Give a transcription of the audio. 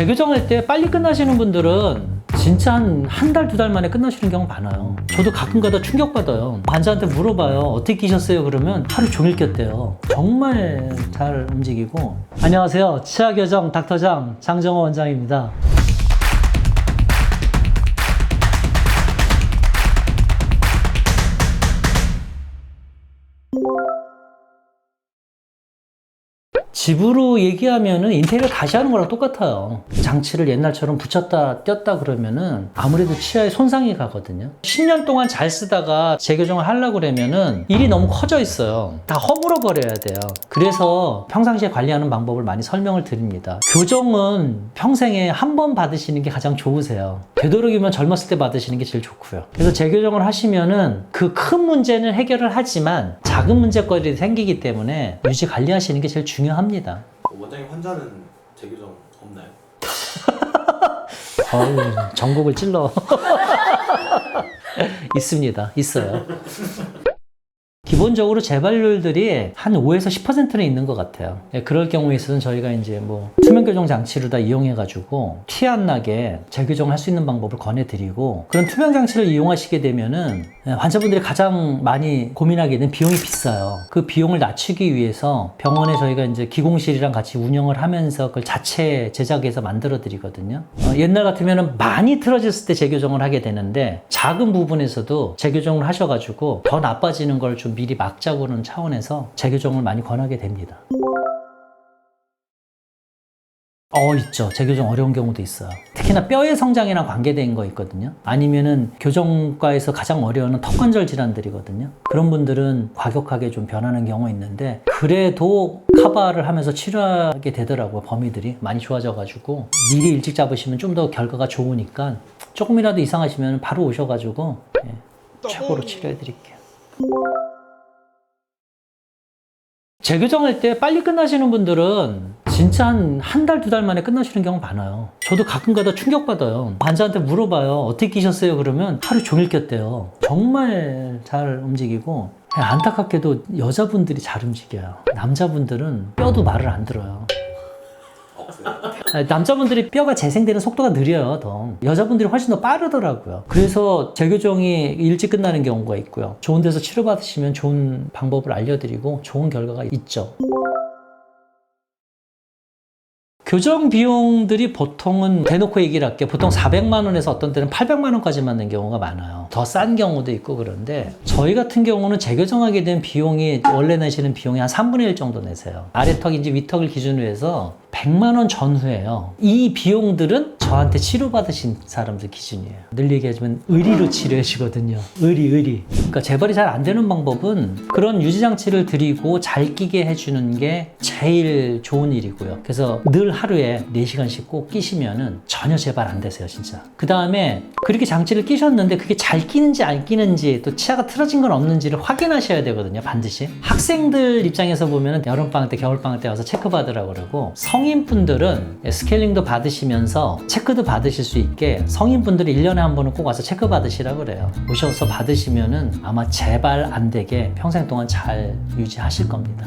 재교정할 때 빨리 끝나시는 분들은 진짜 한 한 달, 두 달 만에 끝나시는 경우 많아요. 저도 가끔 가다 충격받아요. 환자한테 물어봐요. 어떻게 끼셨어요? 그러면 하루 종일 꼈대요. 정말 잘 움직이고. 안녕하세요. 치아교정 닥터장 장정호 원장입니다. 집으로 얘기하면은 인테리어 다시 하는 거랑 똑같아요. 장치를 옛날처럼 붙였다 뗐다 그러면은 아무래도 치아에 손상이 가거든요. 10년 동안 잘 쓰다가 재교정을 하려고 그러면은 일이 너무 커져 있어요. 다 허물어 버려야 돼요. 그래서 평상시에 관리하는 방법을 많이 설명을 드립니다. 교정은 평생에 한 번 받으시는 게 가장 좋으세요. 되도록이면 젊었을 때 받으시는 게 제일 좋고요. 그래서 재교정을 하시면은 그 큰 문제는 해결을 하지만 작은 문제거리들이 생기기 때문에 유지 관리하시는 게 제일 중요합니다. 원장님 환자는 재교정 없나요? 어우, 전곡을 찔러. 있습니다. 있어요. 기본적으로 재발률들이 한 5에서 10%는 있는 것 같아요. 예, 그럴 경우에 있어서는 저희가 이제 뭐 투명 교정 장치를 다 이용해가지고 티 안 나게 재교정할 수 있는 방법을 권해드리고 그런 투명 장치를 이용하시게 되면은 예, 환자분들이 가장 많이 고민하게 된 비용이 비싸요. 그 비용을 낮추기 위해서 병원에 저희가 이제 기공실이랑 같이 운영을 하면서 그걸 자체 제작해서 만들어 드리거든요. 어, 옛날 같으면은 많이 틀어졌을 때 재교정을 하게 되는데 작은 부분에서도 재교정을 하셔가지고 더 나빠지는 걸좀 미리 막자고는 차원에서 재교정을 많이 권하게 됩니다. 어, 있죠. 재교정 어려운 경우도 있어요. 특히나 뼈의 성장이랑 관계된 거 있거든요. 아니면은 교정과에서 가장 어려워하는 턱관절 질환들이거든요. 그런 분들은 과격하게 좀 변하는 경우 있는데 그래도 카바를 하면서 치료하게 되더라고요. 범위들이 많이 좋아져 가지고 미리 일찍 잡으시면 좀 더 결과가 좋으니까 조금이라도 이상하시면 바로 오셔가지고 예, 최고로 치료해 드릴게요. 재교정할 때 빨리 끝나시는 분들은 진짜 한 한 달, 두 달 만에 끝나시는 경우 많아요. 저도 가끔 가다 충격받아요. 환자한테 물어봐요. 어떻게 끼셨어요? 그러면 하루 종일 꼈대요. 정말 잘 움직이고 안타깝게도 여자분들이 잘 움직여요. 남자분들은 뼈도 말을 안 들어요. 아, 남자분들이 뼈가 재생되는 속도가 느려요, 더. 여자분들이 훨씬 더 빠르더라고요. 그래서 재교정이 일찍 끝나는 경우가 있고요. 좋은 데서 치료받으시면 좋은 방법을 알려드리고 좋은 결과가 있죠. 교정 비용들이 보통은 대놓고 얘기를 할게 보통 400만 원에서 어떤 때는 800만 원까지 맞는 경우가 많아요. 더 싼 경우도 있고 그런데 저희 같은 경우는 재교정하게 된 비용이 원래 내시는 비용이 한 3분의 1 정도 내세요. 아래턱인지 위턱을 기준으로 해서 100만 원 전후예요. 이 비용들은 저한테 치료받으신 사람들 기준이에요. 늘 얘기하지만 의리로 치료해 주거든요. 의리, 의리. 그러니까 재발이 잘 안 되는 방법은 그런 유지장치를 드리고 잘 끼게 해주는 게 제일 좋은 일이고요. 그래서 늘 하루에 4시간씩 꼭 끼시면은 전혀 재발 안 되세요, 진짜. 그 다음에 그렇게 장치를 끼셨는데 그게 잘 끼는지 안 끼는지 또 치아가 틀어진 건 없는지를 확인하셔야 되거든요, 반드시. 학생들 입장에서 보면은 여름방학 때, 겨울방학 때 와서 체크받으라고 그러고 성인분들은 스케일링도 받으시면서 체크도 받으실 수 있게 성인분들이 1년에 한 번은 꼭 와서 체크 받으시라고 그래요. 오셔서 받으시면은 아마 재발 안 되게 평생 동안 잘 유지하실 겁니다.